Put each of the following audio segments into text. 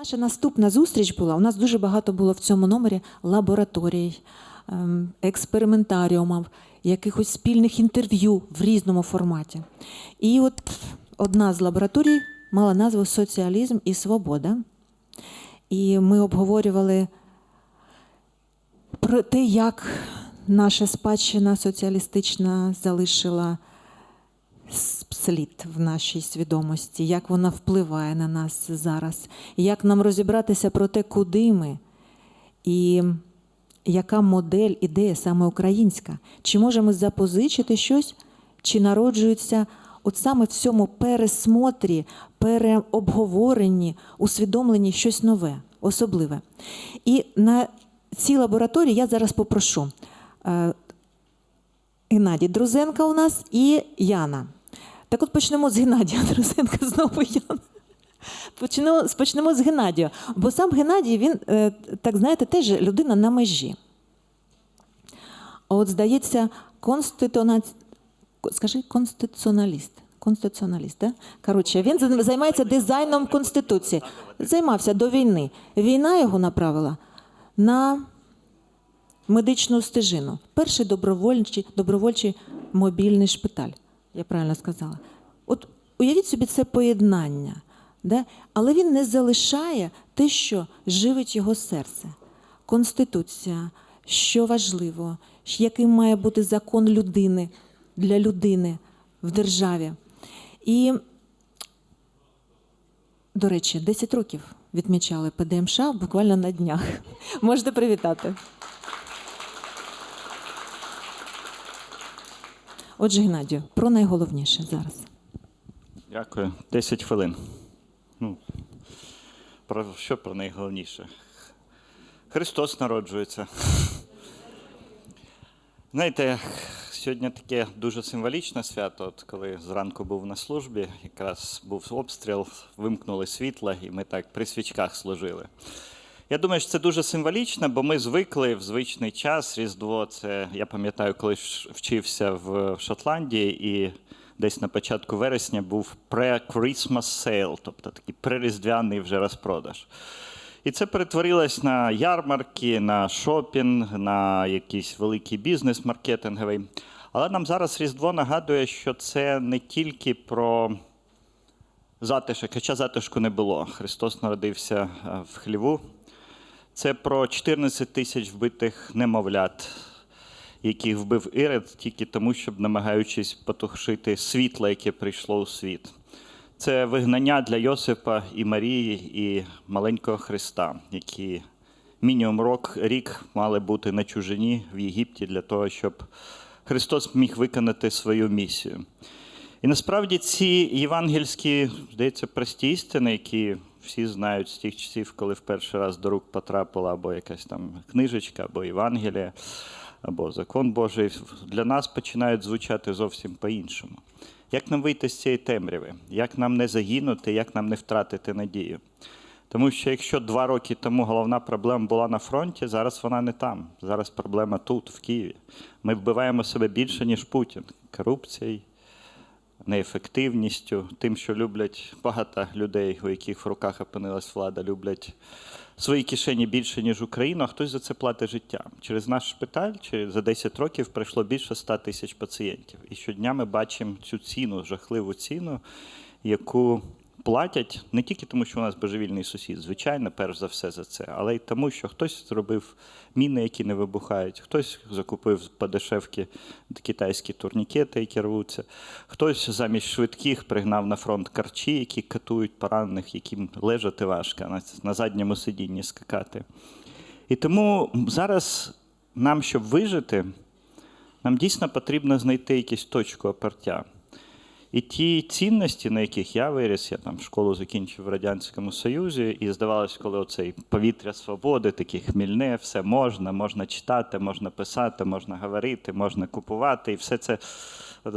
Наша наступна зустріч була. У нас дуже багато було в цьому номері лабораторій, ем, експериментаріумів, якихось спільних інтерв'ю в різному форматі. І от одна з лабораторій мала назву Соціалізм і свобода. І ми обговорювали про те, як наша спадщина соціалістична залишила слід в нашій свідомості, як вона впливає на нас зараз, як нам розібратися про те, куди ми, і яка модель, ідея саме українська. Чи можемо запозичити щось, чи народжується от саме в цьому пересмотрі, переобговоренні, усвідомленні щось нове, особливе. І на цій лабораторії я зараз попрошу. е, Геннадій Друзенка у нас і Яна. Так от почнемо з Геннадія Друзенка, знову Яна. Почнемо, почнемо з Геннадія. Бо сам Геннадій, він, е, так знаєте, теж людина на межі. От, здається, конституна... Скажи, конституціоналіст. Конституціоналіст, да? Коротше, він займається дизайном Конституції. Займався до війни. Війна його направила на медичну стежину. Перший добровольчий, добровольчий мобільний шпиталь. Я правильно сказала. От уявіть собі це поєднання. Да? Але він не залишає те, що живить його серце. Конституція, що важливо, яким має бути закон людини для людини в державі. І, до речі, 10 років відмічали ПДМШ буквально на днях. Можете привітати. Отже, Геннадію, про найголовніше зараз. Дякую. 10 хвилин. Ну, про що про найголовніше? Христос народжується. Знаєте, сьогодні таке дуже символічне свято. От коли зранку був на службі, якраз був обстріл, вимкнули світло, і ми так при свічках служили. Я думаю, що це дуже символічно, бо ми звикли в звичний час. Різдво це я пам'ятаю, коли вчився в Шотландії, і десь на початку вересня був pre-Christmas sale, тобто такий приріздвяний вже розпродаж. І це перетворилось на ярмарки, на шопінг, на якийсь великий бізнес маркетинговий. Але нам зараз Різдво нагадує, що це не тільки про затишок, хоча затишку не було. Христос народився е, в хліву. Це про 14 тисяч вбитих немовлят, яких вбив Ірод тільки тому, щоб намагаючись потушити світло, яке прийшло у світ. Це вигнання для Йосипа і Марії і маленького Христа, які мінімум рок, рік мали бути на чужині в Єгипті для того, щоб Христос міг виконати свою місію. І насправді ці євангельські, здається, прості істини, які всі знають з тих часів, коли в перший раз до рук потрапила або якась там книжечка, або Євангелія, або закон Божий, для нас починають звучати зовсім по-іншому. Як нам вийти з цієї темряви? Як нам не загинути, як нам не втратити надію? Тому що якщо два роки тому головна проблема була на фронті, зараз вона не там. Зараз проблема тут, в Києві. Ми вбиваємо себе більше, ніж Путін. Корупцією, неефективністю, тим, що люблять багато людей, у яких в руках опинилась влада, люблять свої кишені більше, ніж Україну, а хтось за це платить життям. Через наш шпиталь через за 10 років пройшло більше 100 тисяч пацієнтів. І щодня ми бачимо цю ціну, жахливу ціну, яку платять не тільки тому, що у нас божевільний сусід, звичайно, перш за все за це, але й тому, що хтось зробив міни, які не вибухають, хтось закупив по дешевки китайські турнікети, які рвуться, хтось замість швидких пригнав на фронт карчі, які катують поранених, яким лежати важко, на, на задньому сидінні скакати. І тому зараз нам, щоб вижити, нам дійсно потрібно знайти якусь точку опертя. І ті цінності, на яких я виріс, я там школу закінчив в Радянському Союзі, і здавалось, коли оцей повітря свободи, таке хмільне, все можна, можна читати, можна писати, можна говорити, можна купувати, і все це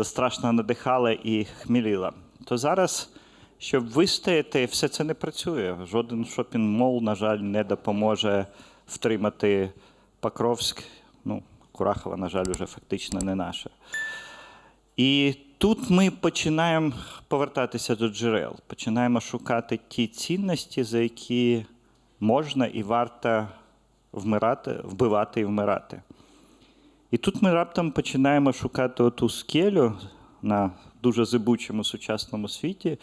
страшно надихало і хміліло. То зараз, щоб вистояти, все це не працює. Жоден шопінг-мол, на жаль, не допоможе втримати Покровськ. Ну, Курахова, на жаль, вже фактично не наша. І тут ми починаємо повертатися до джерел, починаємо шукати ті цінності, за які можна і варто вмирати, вбивати і вмирати. І тут ми раптом починаємо шукати оту скелю на дуже зибучому сучасному світі,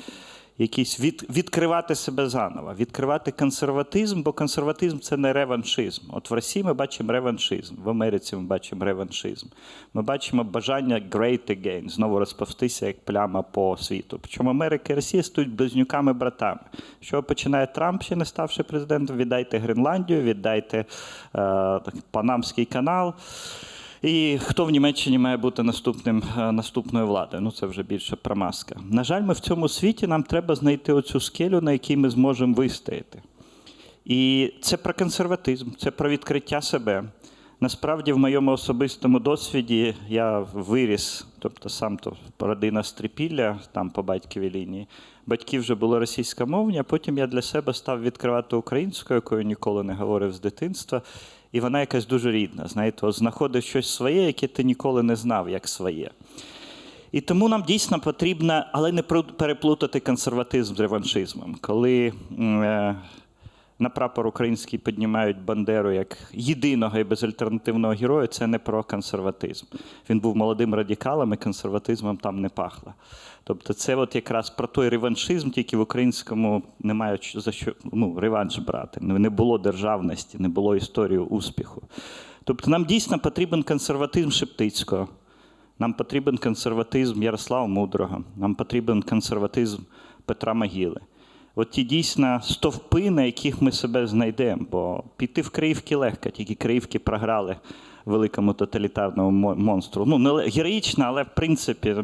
якийсь від, відкривати себе заново, відкривати консерватизм, бо консерватизм це не реваншизм. От в Росії ми бачимо реваншизм, в Америці ми бачимо реваншизм. Ми бачимо бажання great again, знову розповстися як пляма по світу. Причому Америка і Росія стають близнюками-братами. Що починає Трамп, ще не ставши президентом, віддайте Гренландію, віддайте е, Панамський канал. І хто в Німеччині має бути наступним, е, наступною владою? Ну це вже більше про маска. На жаль, ми в цьому світі нам треба знайти оцю скелю, на якій ми зможемо вистояти. І це про консерватизм, це про відкриття себе. Насправді, в моєму особистому досвіді я виріс, тобто сам то родина Стрипілля, там по батьковій лінії. Батьки вже були російськомовні, а потім я для себе став відкривати українську, якою ніколи не говорив з дитинства. І вона якась дуже рідна. Знаєте, от знаходиш щось своє, яке ти ніколи не знав, як своє. І тому нам дійсно потрібно, але не переплутати консерватизм з реваншизмом. Коли е, на прапор український піднімають Бандеру як єдиного і безальтернативного героя, це не про консерватизм. Він був молодим радикалом, і консерватизмом там не пахло. Тобто, це от якраз про той реваншизм, тільки в українському немає за що ну, реванш брати. Не було державності, не було історії успіху. Тобто, нам дійсно потрібен консерватизм Шептицького. Нам потрібен консерватизм Ярослава Мудрого, нам потрібен консерватизм Петра Могили. От ті дійсно стовпи, на яких ми себе знайдемо. Бо піти в Криївки легко, тільки Криївки програли великому тоталітарному монстру. Ну, не героїчно, але в принципі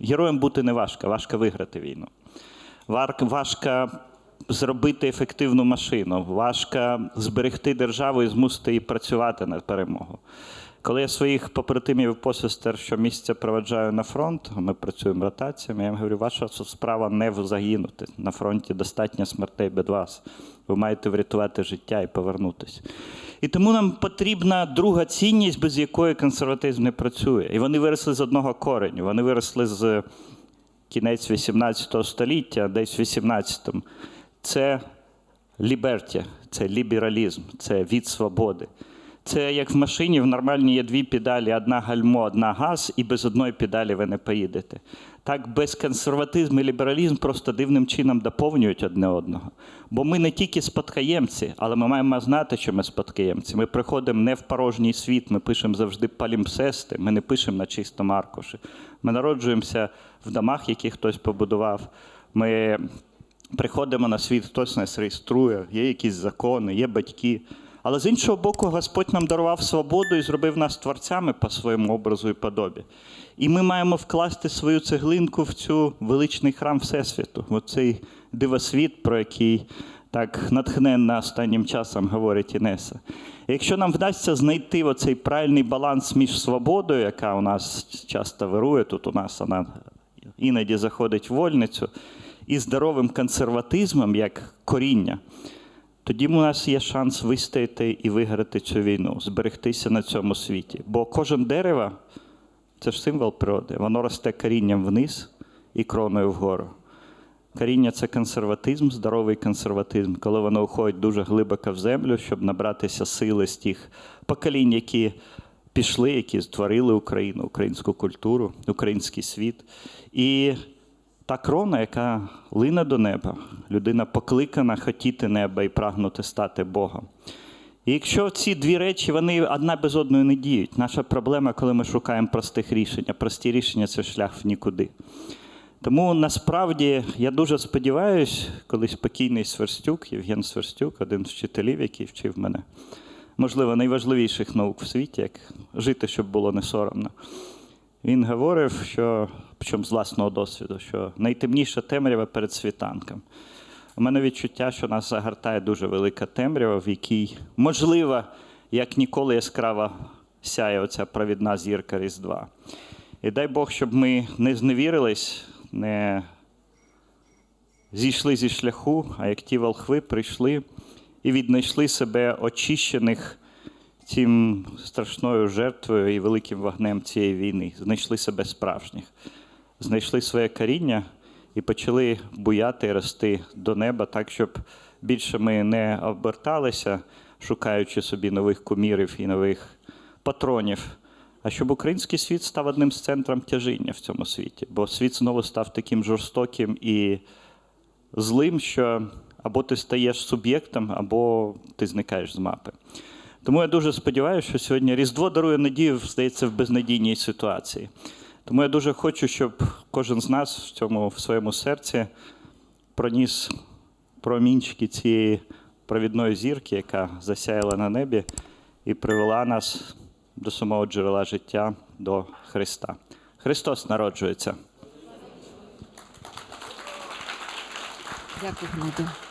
героєм бути не важко, важко виграти війну. Важко зробити ефективну машину, важко зберегти державу і змусити її працювати на перемогу. Коли я своїх побратимів і посестер щомісяця проведжаю на фронт, ми працюємо ротаціями, я їм говорю, ваша справа не загинути. На фронті достатньо смертей без вас. Ви маєте врятувати життя і повернутися. І тому нам потрібна друга цінність, без якої консерватизм не працює. І вони виросли з одного кореню. Вони виросли з кінець 18 століття, десь в 18-му. Це лібертя, це лібералізм, це від свободи. Це як в машині в нормальній є дві педалі: одна гальмо, одна газ, і без одної педалі ви не поїдете. Так, без консерватизм і лібералізм просто дивним чином доповнюють одне одного. Бо ми не тільки спадкоємці, але ми маємо знати, що ми спадкоємці. Ми приходимо не в порожній світ, ми пишемо завжди палімпсести, ми не пишемо на чистому аркуші. Ми народжуємося в домах, які хтось побудував. Ми приходимо на світ, хтось нас реєструє, є якісь закони, є батьки. Але з іншого боку, Господь нам дарував свободу і зробив нас творцями по своєму образу і подобі. І ми маємо вкласти свою цеглинку в цю величний храм Всесвіту, в цей дивосвіт, про який так натхненно останнім часом говорить Інеса. І якщо нам вдасться знайти оцей правильний баланс між свободою, яка у нас часто вирує, тут у нас вона іноді заходить в вольницю, і здоровим консерватизмом як коріння, тоді у нас є шанс вистояти і виграти цю війну, зберегтися на цьому світі. Бо кожен дерево це ж символ природи, воно росте корінням вниз і кроною вгору. Коріння це консерватизм, здоровий консерватизм, коли воно уходить дуже глибоко в землю, щоб набратися сили з тих поколінь, які пішли, які створили Україну, українську культуру, український світ. І та крона, яка лине до неба, людина покликана хотіти неба і прагнути стати Богом. І якщо ці дві речі вони одна без одної не діють, наша проблема, коли ми шукаємо простих рішень, а прості рішення це шлях в нікуди. Тому насправді я дуже сподіваюся, коли спокійний Сверстюк, Євген Сверстюк, один з вчителів, який вчив мене, можливо, найважливіших наук в світі, як жити, щоб було не соромно. Він говорив, що, причому з власного досвіду, що найтемніша темрява перед світанком. У мене відчуття, що нас загортає дуже велика темрява, в якій, можливо, як ніколи яскраво сяє оця провідна зірка Різдва. І дай Бог, щоб ми не зневірились, не зійшли зі шляху, а як ті волхви прийшли і віднайшли себе очищених цим страшною жертвою і великим вогнем цієї війни, знайшли себе справжніх, знайшли своє коріння і почали буяти рости до неба так, щоб більше ми не оберталися, шукаючи собі нових кумірів і нових патронів. А щоб український світ став одним з центром тяжіння в цьому світі, бо світ знову став таким жорстоким і злим, що або ти стаєш суб'єктом, або ти зникаєш з мапи. Тому я дуже сподіваюся, що сьогодні Різдво дарує надію, здається, в безнадійній ситуації. Тому я дуже хочу, щоб кожен з нас в цьому в своєму серці проніс промінчики цієї провідної зірки, яка засяяла на небі і привела нас до самого джерела життя, до Христа. Христос народжується. Дякую, Гнату.